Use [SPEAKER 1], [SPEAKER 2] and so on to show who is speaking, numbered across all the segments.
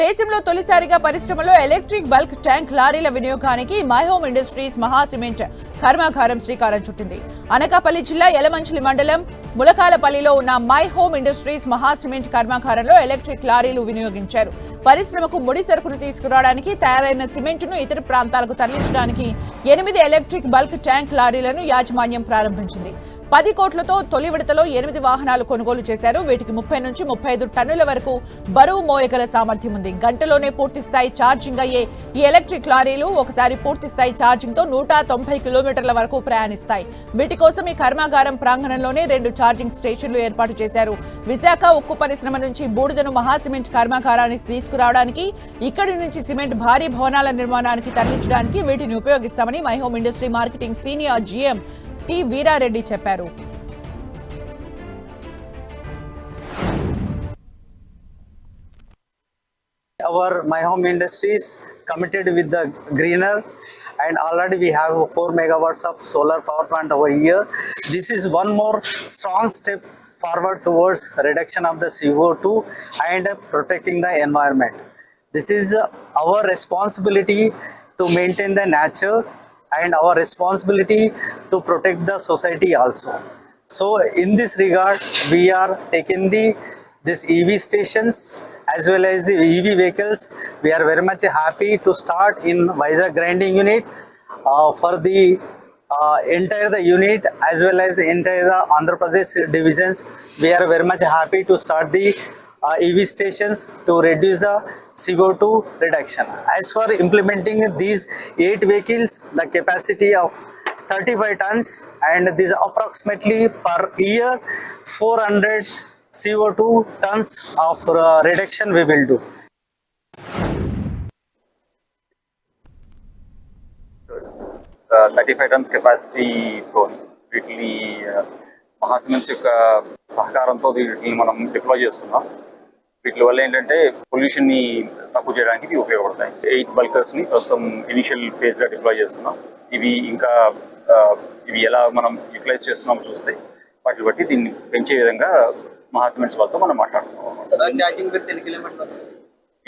[SPEAKER 1] దేశంలో తొలిసారిగా పరిశ్రమలో ఎలక్ట్రిక్ బల్క్ ట్యాంక్ లారీల వినియోగానికి my home industries Maha cement కర్మాగారం శ్రీకారం చుట్టింది. అనకాపల్లి జిల్లా యలమంచిలి మండలం ములకాలపల్లిలో ఉన్న my home industries Maha cement కర్మాగారంలో ఎలక్ట్రిక్ లారీలు వినియోగించారు. పరిశ్రమకు ముడి సరుకును తీసుకురావడానికి తయారైన సిమెంట్ను ఇతర ప్రాంతాలకు తరలించడానికి ఎనిమిది ఎలక్ట్రిక్ బల్క్ ట్యాంక్ లారీలను యాజమాన్యం ప్రారంభించింది. పది కోట్లతో తొలి విడతలో ఎనిమిది వాహనాలు కొనుగోలు చేశారు. వీటికి ముప్పై నుంచి ముప్పై ఐదు టన్నుల వరకు బరువు మోయగల సామర్థ్యం ఉంది. గంటలోనే పూర్తి స్థాయి ఛార్జింగ్ అయ్యే ఈ ఎలక్ట్రిక్ లారీలు ఒకసారి పూర్తి స్థాయి ఛార్జింగ్తో నూట తొంభై కిలోమీటర్ల వరకు ప్రయాణిస్తాయి. వీటి కోసం ఈ కర్మాగారం ప్రాంగణంలోనే రెండు ఛార్జింగ్ స్టేషన్లు ఏర్పాటు చేశారు. విశాఖ ఉక్కు పరిశ్రమ నుంచి బూడిదను మహా సిమెంట్ కర్మాగారానికి తీసుకురావడానికి ఇక్కడి నుంచి సిమెంట్ భారీ భవనాల నిర్మాణానికి తరలించడానికి వీటిని ఉపయోగిస్తామని my home industry marketing senior GM T Veerareddy చెప్పారు
[SPEAKER 2] our my home industries committed with the greener and already we have 4 megawatts of solar power plant over here this is one more strong step forward towards reduction of the co2 and protecting the environment this is our responsibility to maintain the nature and our responsibility to protect the society also so in this regard we are taking the this ev stations as well as the EV vehicles. We are very much happy to start in Vizag grinding unit uh, for the uh, entire the unit as well as the entire the Andhra Pradesh divisions. We are very much happy to start the uh, EV stations to reduce the CO2 reduction. As for implementing these eight vehicles, the capacity of 35 tons and this approximately per year 400 CO2 tons of uh, reduction we will do.
[SPEAKER 3] Thirty five tons కెపాసిటీతో వీటిని మహాసిమెంట్స్ యొక్క సహకారంతో వీటిని మనం deploy చేస్తున్నాం వీటి వల్ల ఏంటంటే పొల్యూషన్ని తక్కువ చేయడానికి ఇవి ఉపయోగపడతాయి. ఎయిట్ బల్కర్స్ని ప్రస్తుతం ఇనిషియల్ ఫేజ్గా డిప్లాయ్ చేస్తున్నాం. ఇవి ఇంకా ఇవి ఎలా మనం యూటిలైజ్ చేస్తున్నాం చూస్తే వాటిని బట్టి దీన్ని పెంచే విధంగా మహాసిమెంట్స్ వాళ్ళతో మనం మాట్లాడుతున్నాం.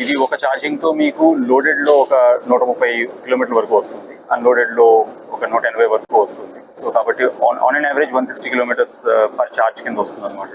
[SPEAKER 3] ఇది ఒక ఛార్జింగ్తో మీకు లోడెడ్లో ఒక నూట ముప్పై కిలోమీటర్ల వరకు వస్తుంది. అన్లోడెడ్లో ఒక నూట ఎనభై వరకు వస్తుంది. సో కాబట్టి on on and average one sixty kilometres per charge కింద వస్తుంది అనమాట